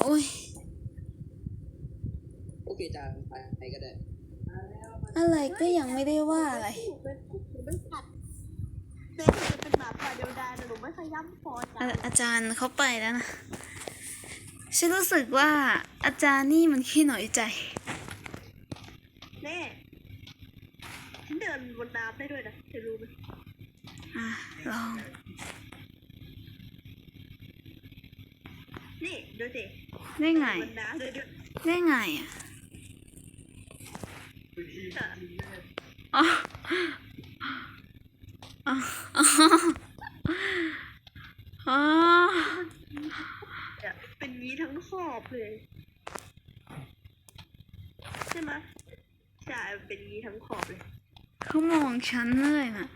โอ้ยโอเคจานไปไปก็ได้อะไรก็ยังไม่ได้ว่าอะไรหนูเป็นหนูเป็นสัตว์เจ๊หนูเป็นหมาป่าเดียวดายแต่หนูไม่ขย้ำพอใจอะอาจารย์เขาไปแล้วนะฉันรู้สึกว่าอาจารย์นี่มันขี้หน่อยใจแน่ฉันเดินบนน้ำได้ด้วยนะเธอรู้ไหมอะลอง นี่ดูสิ ได้ไงบนน้ำเลยด้วยได้ไงอะค่ะอ๋ออ๋ออ๋ออ๋อเนี่ยเป็นงี้ทั้งขอบเลย ใช่ไหมใช่เป็นงี้ทั้งขอบเลย เขามองฉันเลยน่ะ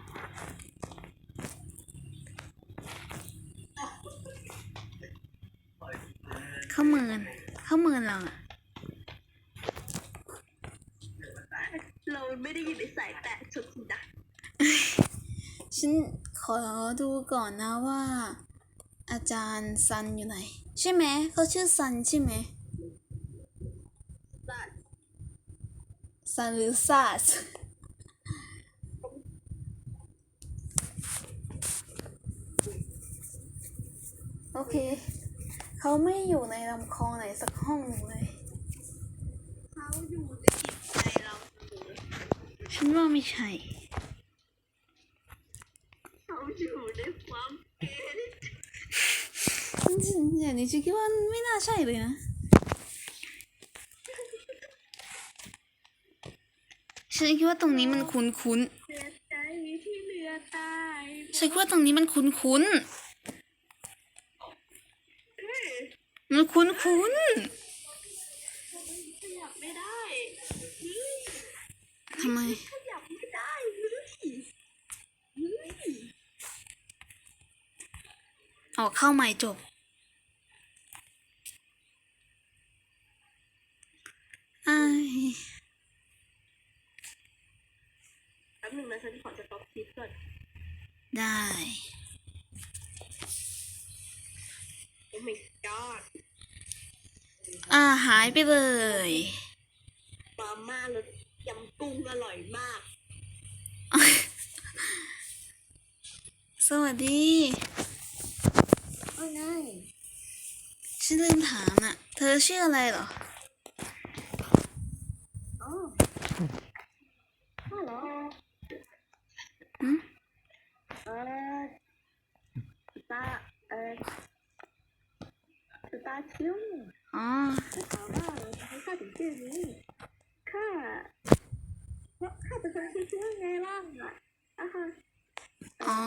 เขาเมินเขาเมินเราอะเราไม่ได้ยินไอ้สายแตะสุดนะฉันขอดูก่อนนะว่า อาจารย์ซันอยู่ไหน ใช่ไหมเขาชื่อซันใช่ไหมสัตว์ซันหรือซาสโอเค เขาไม่อยู่ในลำคลองไหนสักห้องหนึ่งเลย เขาอยู่ในจิตใจเราเสมอฉันว่าไม่ใช่ เขาอยู่ในความเกลียดอย่างนี้ฉันคิดว่าไม่น่าใช่เลยนะ ฉันคิดว่าตรงนี้มันคุ้นคุ้นเสียใจที่เหลือตายๆฉันคิดว่าตรงนี้มันคุ้นคุ้น เฮ้ย ๆ มันคุ้นคุ้นขยับไม่ได้เฮ้ยๆทำไมขยับไม่ได้เฮ้ยเฮ้ยออกเข้าใหม่จบอ้ายแป๊บหนึงนะฉันขอสต็อปคลิปก่อน ได้โอ้ my god อ่าหายไปเลยมาม่ารสยำกุ้งอร่อยมาก สวัสดีโอ้ง่ายฉันลืมถามอะ เธอชื่ออะไรเหรอ อ๋อฮัลโหลหืมเออสตาร์เออสตาร์คิว อ๋อถ้าถามว่าทำไมข้าถึงชื่อนี้ข้าเพราะข้าเป็นคนที่ชื่อไงล่ะอะฮะอ๋อ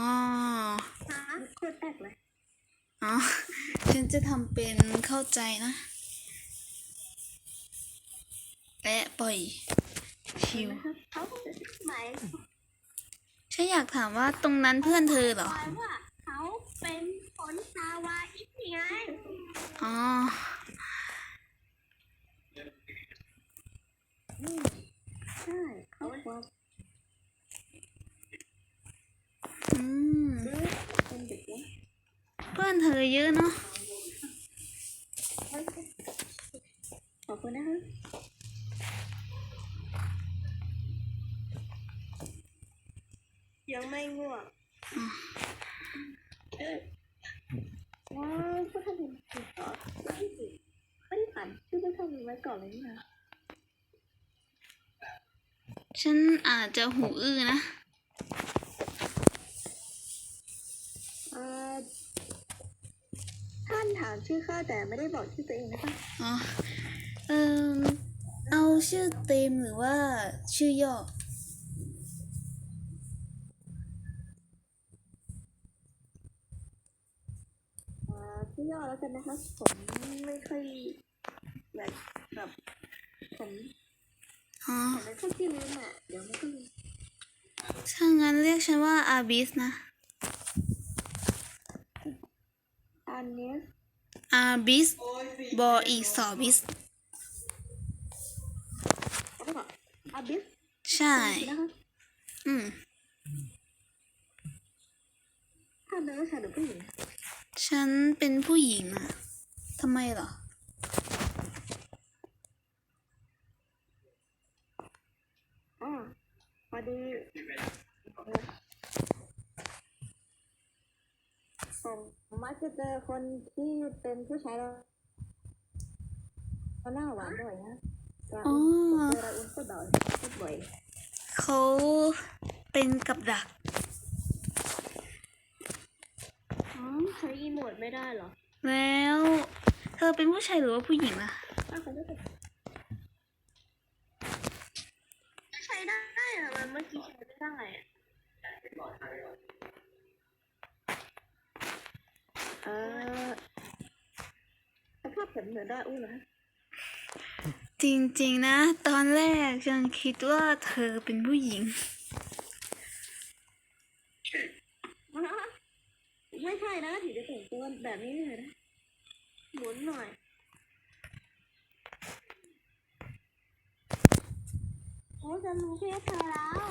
หาโคตรแปลกเลยอ๋อฉันจะทำเป็นเข้าใจนะและปล่อยชิวนะครับเขาหมายฉันอยากถามว่าตรงนั้นเพื่อนเธอเหรอหมายว่าเขาเป็นคนฮาวายไงอ๋อ ใช่เขาบอกอืมเป็นเด็กนะเพื่อนเธอเยอะเนาะขอบคุณนะคะยังไม่ง่วงว้าวพวกท่านเป็นผิดเหรอไม่ได้ผิดไม่ได้ผ่านชื่อพวกท่านไว้ก่อนเลยนี่นะ ฉันอาจจะหูอื้อนะเอ่อท่านถามชื่อข้าแต่ไม่ได้บอกชื่อตัวเองนะคะอ๋อเออเอาชื่อเต็มหรือว่าชื่อย่อ เอ่อชื่อย่อแล้วกันนะคะ ผมไม่ค่อยอยากแบบผม อ๋อผมไม่ค่อยชื่อลืมอะ เดี๋ยวมันก็ลืมถ้างั้นเรียกฉันว่าอาบิสนะ อันเนี้ยอาบิสบออีสอบิสเขาบอกอาบิสใช่ นะคะอืม ถ้าเป็นผู้ชายหรือผู้หญิงฉันเป็นผู้หญิงอะทำไมเหรอ อดีผมมักจะเจอคนที่เป็นผู้ชายแล้วเขาหน่าหวานบ่อยนะเอ้เขาเป็นกับดักอ๋อใช้อีโมดไม่ได้เหรอ แล้ว เธอเป็นผู้ชายหรือว่าผู้หญิงอะถ้าเขาเป็นผ เหมือนได้อุ้นเหรอจริงๆนะ ตอนแรกฉันคิดว่าเธอเป็นผู้หญิง ไม่ใช่นะถึงจะแต่งตัวแบบนี้เลยนะหมุนหน่อยโอ้จะรู้เพศเธอแล้ว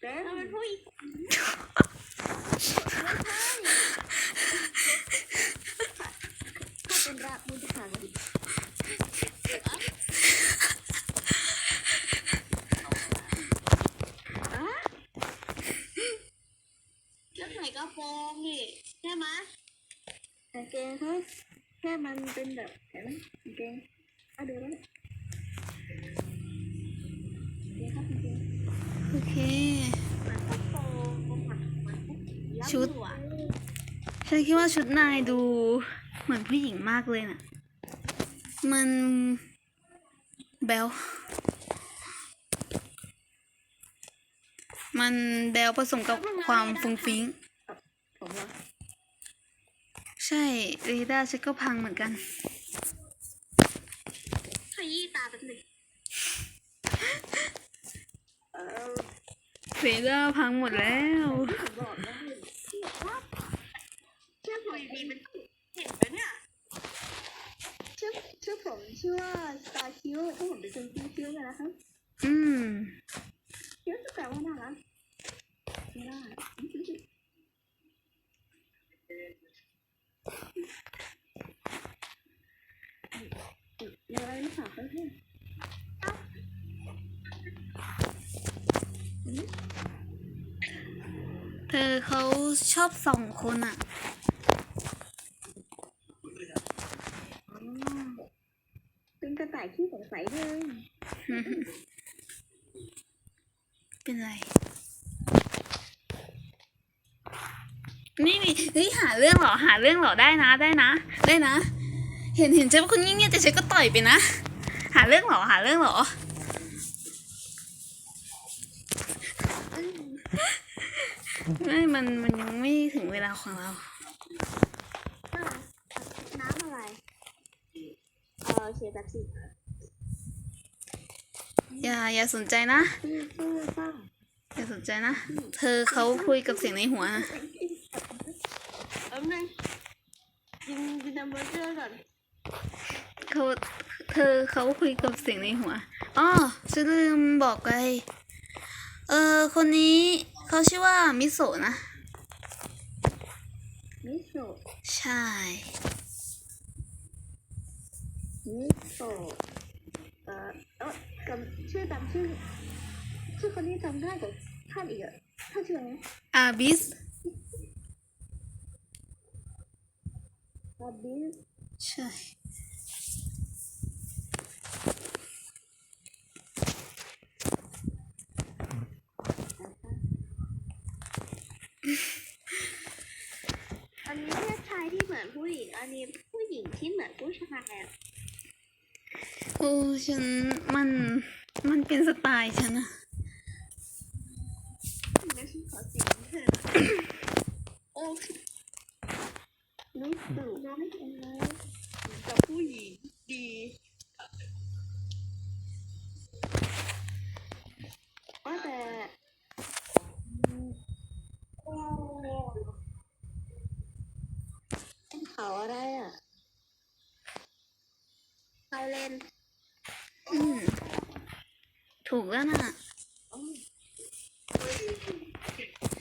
เต้เราเป็นผู้หญิง แล้วใส่กระโปรงนี่ใช่ไหมกางเกงเขาแค่มันเป็นแบบเห็นไหมกางเกงอะดูแล้วกางเครับกาเกงโอเคเหมือนะโอเหมือนยับชุดฉันคิดว่าชุดนายดู เหมือนผู้หญิงมากเลยน่ะ มันแบลมันแบลผสมกับความฟุ้งฟิ้งผมว่าใช่เรดาร์ฉันก็พังเหมือนกันขยี้ตาแป๊บหนึงเออเรดาร์พังหมดแล้ว ผมบอกนะว่าเชื่อผมดีมันเห็นไหมเนี่ยชื่อชื่อผมชื่อว่าสตาร์คิวถ้าผมเป็นคนคิวคิวๆนะครับอืม คิวจะแปลว่าน่ารักไม่ได้มีอะไรไม่ถามเพื่อนเธอเขาชอบส่องคนอะ อ๋อเป็นกระต่ายขี้สงสัยเลย เป็นไร นี่นี่เฮ้ยหาเรื่องเหรอหาเรื่องเหรอได้นะได้นะ ได้นะ เห็นเห็นใช่ว่าคุณเงียบๆแต่ฉันก็ต่อยไปนะ หาเรื่องเหรอหาเรื่องเหรอไม่มันมันยังไม่ถึงเวลาของเราน้ำอะไรเออเชียร์แบบสิอย่าอย่าสนใจนะชื่อชื่อป้าอย่าสนใจนะ เธอเขาคุยกับเสียงในหัวนะ แป๊บนึงยิงยิงดัม เบอร์เกอร์ก่อนเขาเธอเขาคุยกับเสียงในหัวอ๋อฉันลืมบอกไปเออคนนี้เขาชื่อว่ามิโซะนะ มิโซะใช่ มิโซะเอ่อเออจำชื่อจำชื่อชื่อคนนี้จำได้กว่าท่านอีกอะท่านชื่ออะไรนะอาบิส บอบบี้ใช่อันนี้เพศชายที่เหมือนผู้หญิง อันนี้ผู้หญิงที่เหมือนผู้ชายอะโอ้ฉันมันมันเป็นสไตล์ฉันอะไม่ใช่ขอเสียงเธอโอ้ ไม่สูน้องเป็นไรกับผู้หญิงดีว่าแต่เป็นเขาอะไรอะเขาเล่น อืมถูกแล้วนะอ๋อ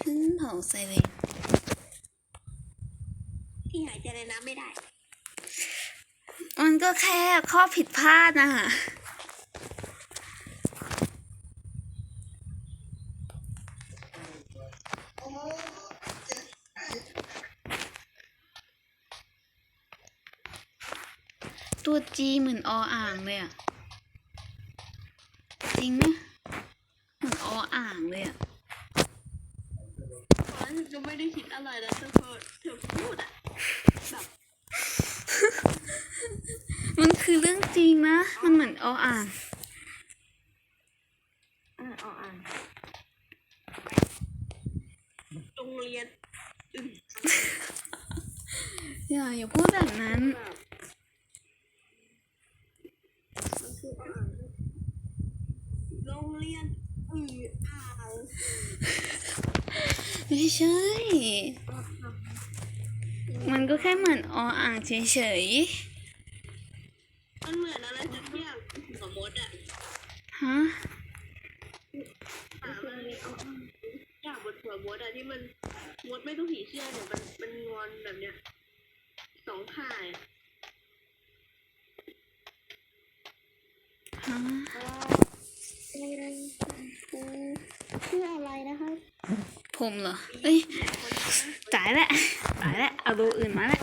ฉันเผาใส่เลยี่หายใจในน้ำไม่ได้ มันก็แค่ข้อผิดพลาดนะตัวจีเหมือนออ่างเลยอะจริงไหมเหมือนอออ่างเลยอะฉันจะไม่ได้คิดอะไรแล้วเธอพูดเธอพูดอะ มันเหมือนออ่างอ่าอ่าอ่าโรงเรียนอื่นอย่าอย่าพูดแบบนั้นแบบมันคืออ่างโรงเรียนอื่นอ่างไม่ใช่ มันก็แค่เหมือนออ่างเฉยมันเหมือนอะไรสักอย่างหัวมดอะ ๆ ฮะ อ่ามันมีเอาอย่าง บนหัวมดอะที่มันมดไม่ต้องผีเชื่อเนี่ยมันมันงอนแบบเนี้ยสองข่ายอะฮะชื่ออะไรนะคะผมเหรอ เอ้ยตายแล้วตายแล้วเอาดูอื่นมาแล้ว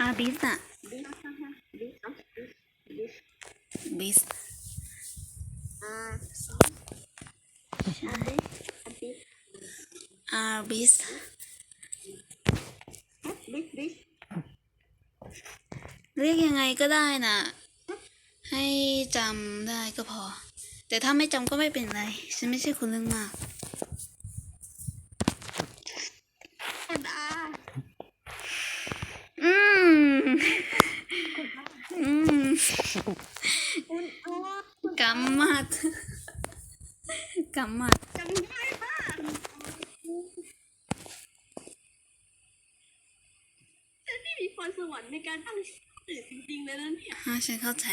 อาบิสอะดิสนะคะดิสอะดิสดิส บิส อ่า ใช่ อะดิส อา บิสเรียกยังไงก็ได้น่ะให้จำได้ก็พอ แต่ถ้าไม่จำก็ไม่เป็นไร ฉันไม่ใช่คนเรื่องมาก คุณอา อืม อืม คุณอากำมัด กำมัด จำได้ป่ะฉันนี่มีพร สวรรค์ในการตั้งชื่อจริงๆเลยนะเนี่ยฮะฉันเข้าใจ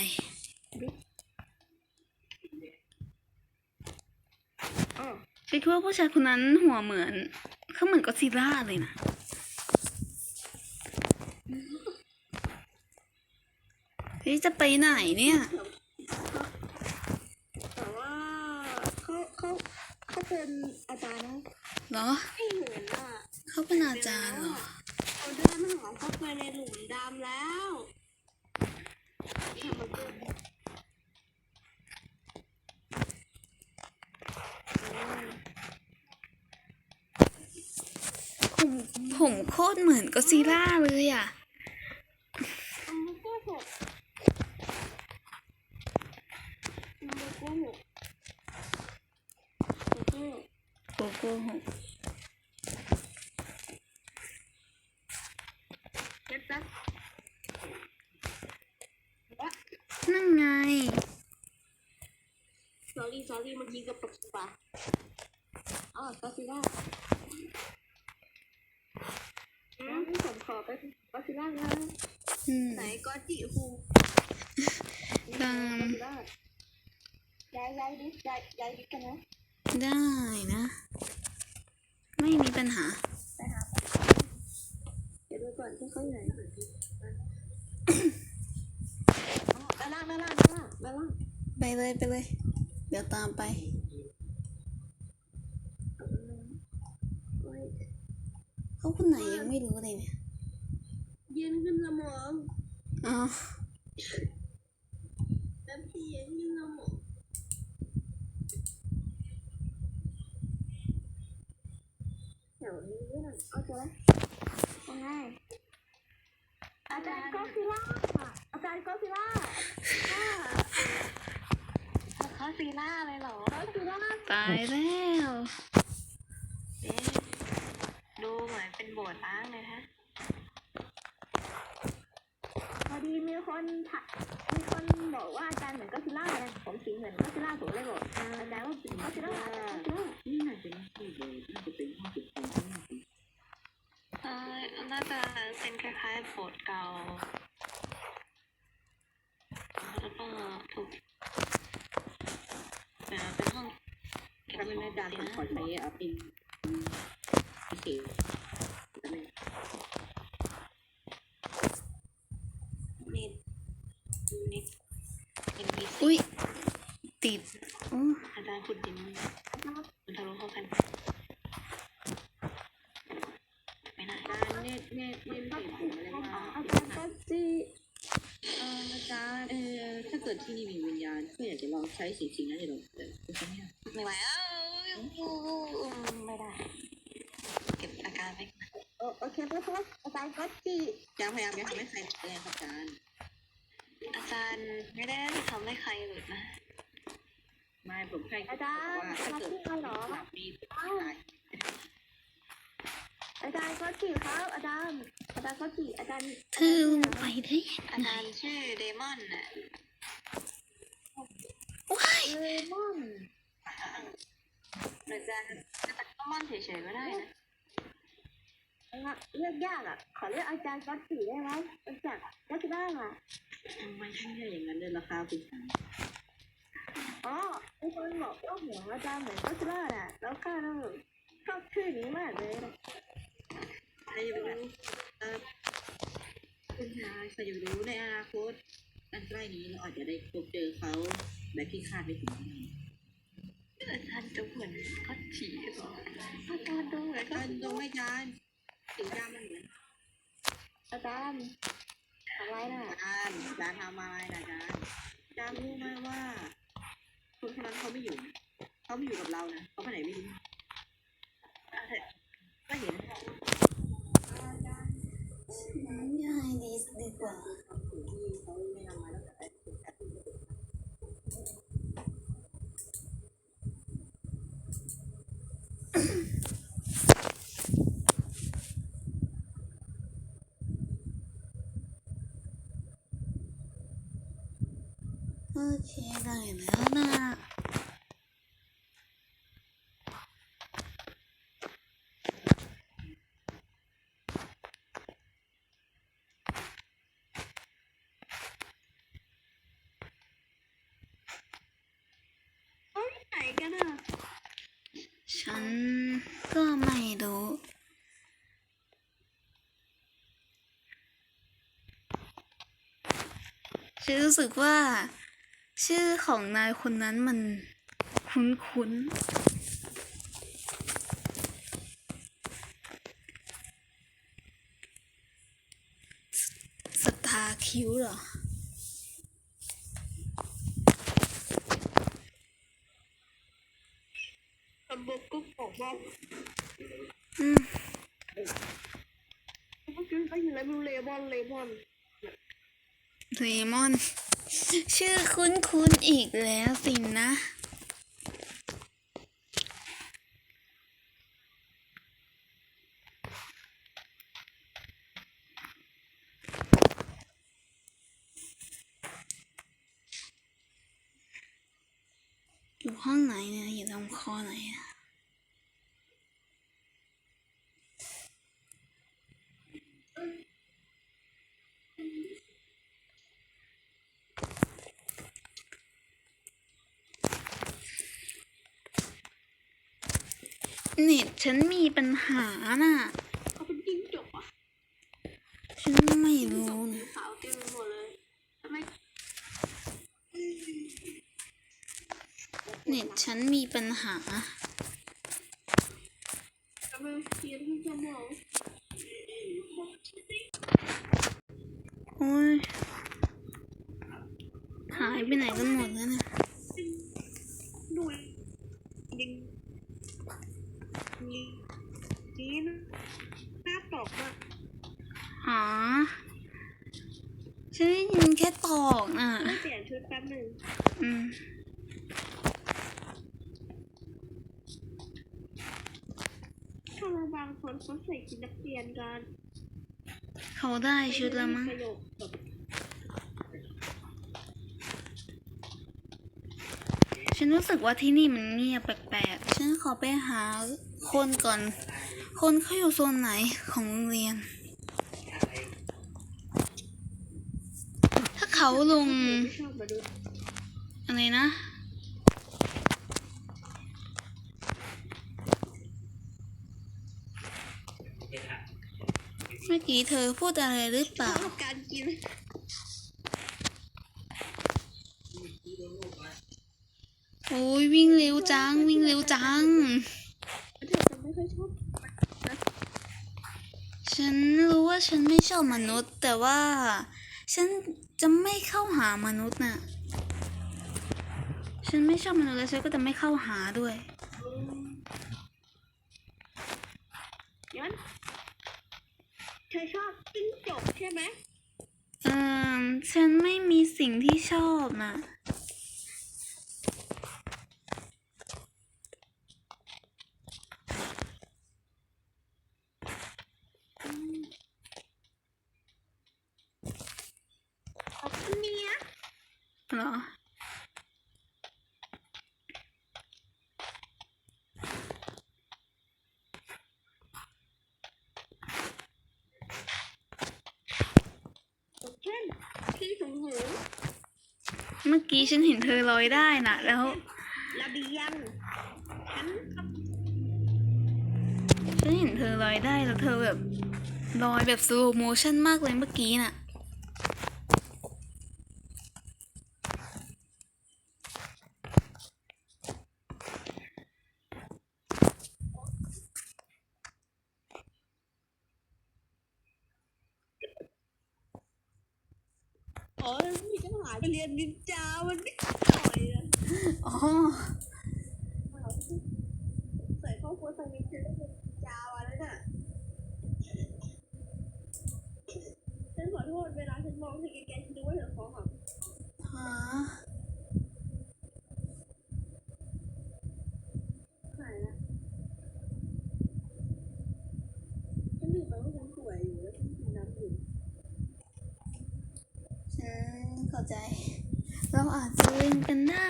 อ๋อฉันคิดว่าผู้ชายคนนั้นหัวเหมือน เขาเหมือนก็อดซิลล่าเลยนะเฮ้ยจะไปไหนเนี่ย แต่ว่าเขาเขาเขาเป็นอาจารย์นะเหรอ ในหลุมดำแล้วผมผมโคตรเหมือนก็ซีล่าเลยอะ ทำมาโกหกทำมาโกหกแล้วก็ โกโก้หก เก็ตนะว่า นั่นไง sorry sorry เมื่อกี้กับปากปาอ๋อก็ซิล่าอืมผมขอไปก็ซิล่านะ อื มไหนก็จิฮูตามย้ายย้ายดิย้ายย้ายดิกันนะได้นะ ไม่มีปัญหาไปหาเดี๋ยวดูก่อนที่เขาอยู่ไหนด้านล่างด้านล่างด้านล่างด้านล่างไปเลยไปเลย เดี๋ยวตามไปเขาคนไหนยังไม่รู้เลยเนี่ย เย็นขึ้นสมอง อ๋อน้ำพี่เย็นขึ้นสมองแถวนี้ด้วยเอาเจอแล้วยังไงอาจารย์ก็ซิล่าอาจารย์ก็ซิล่าก็ซิล่าเลยเหรอก็ซิล่าตายแล้วเอ๊ะดูเหมือนเป็นโบสถ์ล้างเลยฮะ พอ ดีมีคนถามมีคนบอกว่าอาจารย์เหมือนก็ซิล่าเลยผมสีเหมือนก็ซิล่าผมเลยบอกอาจารย์ว่าเป็นก็ซิล่าก็ซิล่านี่น่าจะไม่ใช่เลยน่าจะเป็นห้องเก็บของที่น่าจะเออน่าจะเป็นคล้ายๆโบสถ์เก่าแล้วก็ถูกเอ่อเป็นห้องเก็บขถ้าองไม่ได้ดันสิผมนะขอใช้เอาเป็นโติดอาจารย์ขุดดินเลยมันทะลุเข้ากันไปไหนเนี่ยเนี่เนี่ยไม่เห็นอะไรมาอาจารย์ก็จีเอ่อาจารย์เอ่อถ้าเกิดที่นี่มีวิญญาณก็อยากจะลองใช้สิ่งจริงงนั้นเดี๋ยวแต่ไม่ไหวอ้าวไม่ได้ เก็บอาการไปโอเอเพื่อนอาจารย์ก็จีจะพยายามจะทำให้ใครแรงอาจารย์ อาจารย์ไม่ได้ทำให้ใครหลุดนะ ไม่ผมแค่อาจารย์ว่าถ้าเกิดอาจารย์เหรอมีตายอาจารย์ก็จีครับ อาจารย์ อาจารย์ก็จีอาจารย์เธอลงไปได้อายังไงจารย์ชื่อเดมอนน่ะว้ายเดมอนหรือจะจะตัดก็มอนเฉยๆก็ได้นะเลือกยากอะ ขอเลือกอาจารย์ก็จีได้ไหมอาจารย์ก็จะได้อะไม่ใช่อย่างนั้นเลยราคาคุณ อ๋อมีคนบอกว่าหัวอาจารย์เหมือนก็จะได้อะ แล้วข้าเราชอบชื่อนี้มากเลยนะใครจะไปรู้เออคุณชายใครจะไปรู้ในอนาคตอันใกล้นี้เราอาจจะได้พบเจอเขาแบบที่คาดไม่ถึงก็ได้อาจารย์จะเหมือนก็จีเหรออาจารย์ดูเหมือนก็อาจารย์ตรงไม่อาจารย์สีดำมันเหมือนอาจารย์อะไรน่ะอาจารย์อาจารย์ทำอะไรนะอาจารย์อาจารย์รู้ไหมว่า คนคนนั้นเขาไม่อยู่เขาไม่อยู่กับเรานะเขาไปไหนไม่รู้ก็เห็นยังไงดีดีกว่าเขาไม่นำมาแล้วแต่ โอเคได้แล้วนะไหนกันะฉันก็ไม่รู้ฉันรู้สึกว่า ชื่อของนายคนนั้นมันคุ้นๆสตาร์คิวเหรอตำบลกุ๊กบอกว่าอืมเมื่อกี้ก็อยู่แล้วมีเลมอนเลมอนเลมอน ชื่อคุ้นๆอีกแล้วสินะอยู่ห้องไหนเนี่ยอยู่ตรงคอไหนอะเน็ต ฉันมีปัญหาน่ะเขาเป็นจิ้งจกอะฉันไม่รู้นะขาวเต็มไปหมดเลยทำไมเน็ตฉันมีปัญหา ทำไมเขียนที่สมอง โอ้ย หายไปไหนกันหมดแล้วเนี่ย ดูดิงนี่จีนหน้าตอกมาก อ๋อ ฉันได้ยินแค่ตอกน่ะ ไม่เปลี่ยนชุดแป๊บหนึ่ง อืม ถ้าเราบาง คนเขาใส่ชุดนักเรียนกันเขาได้ชุดแล้วมั้งประโยคแบบฉันรู้สึกว่าที่นี่มันเงียบแปลกๆ ฉันขอไปหาคนก่อน คนเขาอยู่โซนไหนของโรงเรียน ถ้าเขาลงอะไรนะ เมื่อ กี้เธอพูดอะไรหรือเปล่า การกินโอ้ยวิ่งเร็วจัง วิ่งเร็วจัง เธอจะไม่ค่อยชอบฉันรู้ว่าฉันไม่ชอบมนุษย์ แต่ว่า ฉันจะไม่เข้าหามนุษย์น่ะ ฉันไม่ชอบมนุษย์แล้วฉันก็จะไม่เข้าหาด้วย งั้นเธอชอบจิ้งจกใช่ไหมเอ่มฉันไม่มีสิ่งที่ชอบนะ เอาคนเนี้ย เหรอ เช่นพี่ถุงหู เมื่อ กี้ฉันเห็นเธอลอยได้น่ะ แล้วระเบียงฉันกับฉันเห็นเธอลอยได้แล้วเธอแบบลอยแบบสโลโมชั่นมากเลยเมื่อกี้น่ะ โอ้ยพี่จะ หายไปเรียนนินจาวันนี้หน่อยอะอ๋อใส่ครอบครัวสังมิตรจะเป็นนินจาวันแล้วน่ะฉันขอโทษเวลาฉันมองเธอแกๆฉันนึกว่าเธอคอหัก ฮะ หายละฉันลืมไปว่าฉันป่วยอยู่แล้วฉันกินน้ำอยู่ ฉันเข้าใจ เราอาจจะเล่นกันได้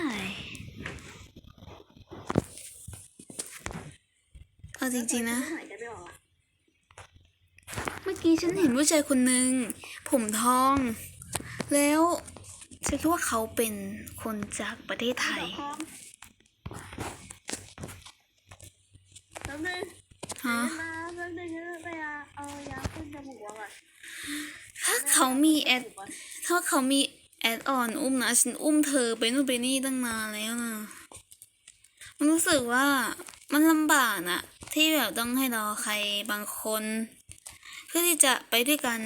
เอา จริงๆนะหายใจไม่ออกอะเมื่อกี้ฉันเห็นผู้ชายคนหนึ่งผมทอง แล้วฉันคิดว่าเขาเป็นคนจากประเทศไทยดอกคอมแป๊บนึงฮะมาแป๊บนึงนะไปเอาเอายาขึ้นจมูกก่อนถ้าเขามีแอดถ้าเขามีแอดออนอุ้มนะฉันอุ้มเธอไปนู่นไปนี่ตั้งนานแล้วนะมันรู้สึกว่ามันลำบากนะ ที่แบบต้องให้รอใครบางคน เพื่อที่จะไปด้วยกัน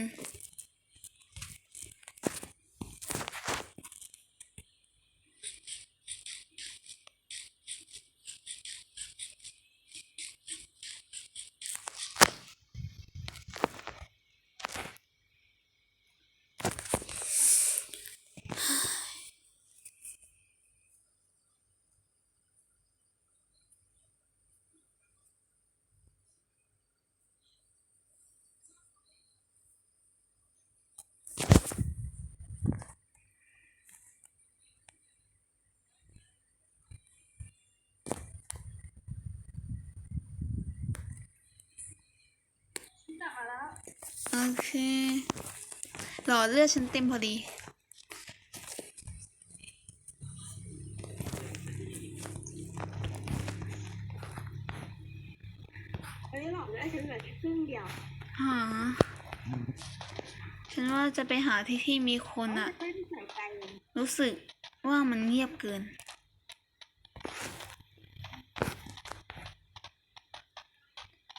กลับมาแล้ว โอเค หลอดเลือดฉันเต็มพอดีอันนี้หลอกได้ฉันเหลือแค่ครึ่งเดียวหา ฉันว่าจะไปหาที่ที่มีคนอะ ไม่ได้ใส่ใจเลยรู้สึกว่ามันเงียบเกิน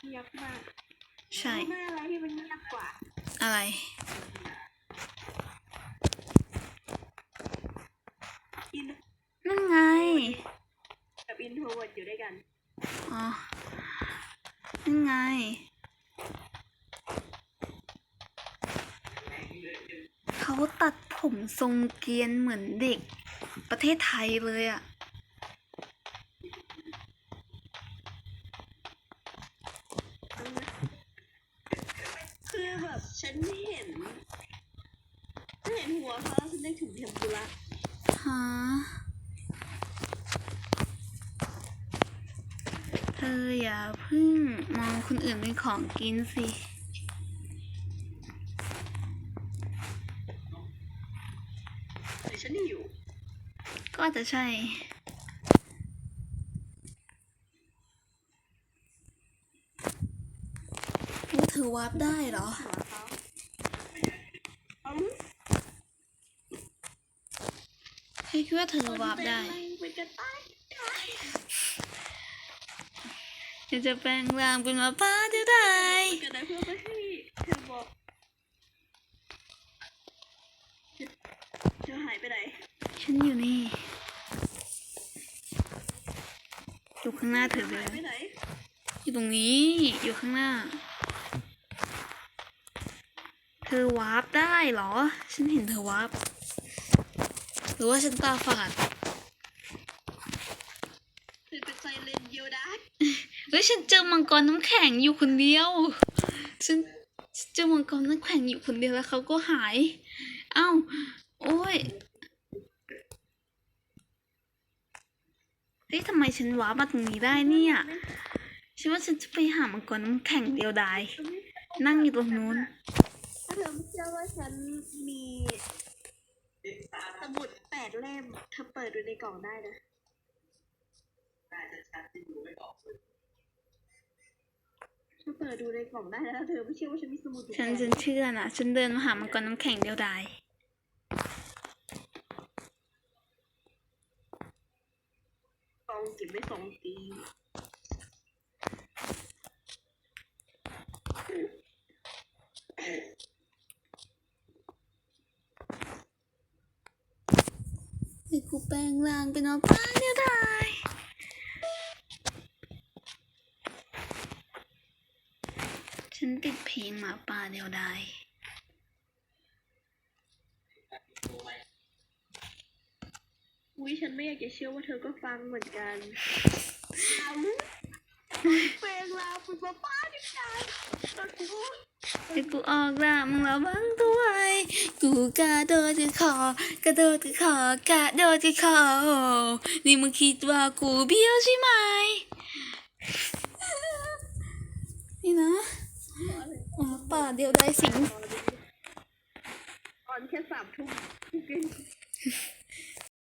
เงียบมาก ใช่ ไม่อะไรที่มันเงียบกว่า อะไร อินนั่นไง กับอินโทรเวิร์ดอยู่ด้วยกัน อ๋อ นั่นไง เขาตัดผมทรงเกรียนเหมือนเด็ก ประเทศไทยเลยอะ คือแบบฉันเห็นฉันเห็นหัวเขาแล้วฉันนึกถึงเทมปุระ ฮะเธออย่าเพึ่งมองคนอื่นเป็น ของกินสิ หรือฉันหิวก็อาจจะใช่โอ้เธอวาร์ปได้เหรอหัวเขาเอามึงใครคิดว่าเธอวาร์ปได้เป็นจะตาย อยากจะแปลงร่างเป็นหมาป้าเดี ยวได้กันได้เพื่อไม่ให้เธอบอกเธอหายไปไหนฉันอยู่นี่ข้างหน้าเธอเลยไปไหนอยู่ตรงนี้ อยู่ข้างหน้า เธอวาร์ปได้เหรอ ฉันเห็นเธอวาร์ปหรือว่าฉันตาฝาด เธอเป็นไซเลนเยียวดาร์ก เฮ้ยฉันเจอมังกรน้ำแข็งอยู่คนเดียว ฉันเจอมังกรน้ำแข็งอยู่คนเดียวแล้วเขาก็หาย เอ้า โอ้ย เฮ้ยทำไมฉันว้ามาตรงนี้ได้เนี่ยฉันว่าฉันจะไปหามังกรน้ำแข็งเดียวดาย นั่งอยู่ตรงนู้นถ้าเธอไม่เชื่อว่าฉันมีสมุดแปดเล่ม เธอเปิดดูในกล่องได้นะเธอเปิดดูในกล่องได้นะถ้าเธอไม่เชื่อว่าฉันมีสมุดอยู่ฉันแปดฉันเชื่อนะฉันเดินมาหามังกรน้ำแข็งเดียวดายกล่องเก็บไว้สองปีให้กูแปลงร่างเป็นหมาป่าเดียวดายฉัน ติดเพลงหมาป่าเดียวดายอุ้ยฉันไม่อยากจะเชื่อว่าเธอก็ฟังเหมือนกันเอาเพลงลาเป็นป้าป้าดิกันตะกูดให้กูออกล่ามึงระวังตัวไว้กูกระโดดที่คอกระโดดที่คอกระโดดที่คอนี่มึงคิดว่ากูเบี้ยวใช่ไหม นี่นะหมาป่า เดียวดายสิงตอนแค่สามทุ่ม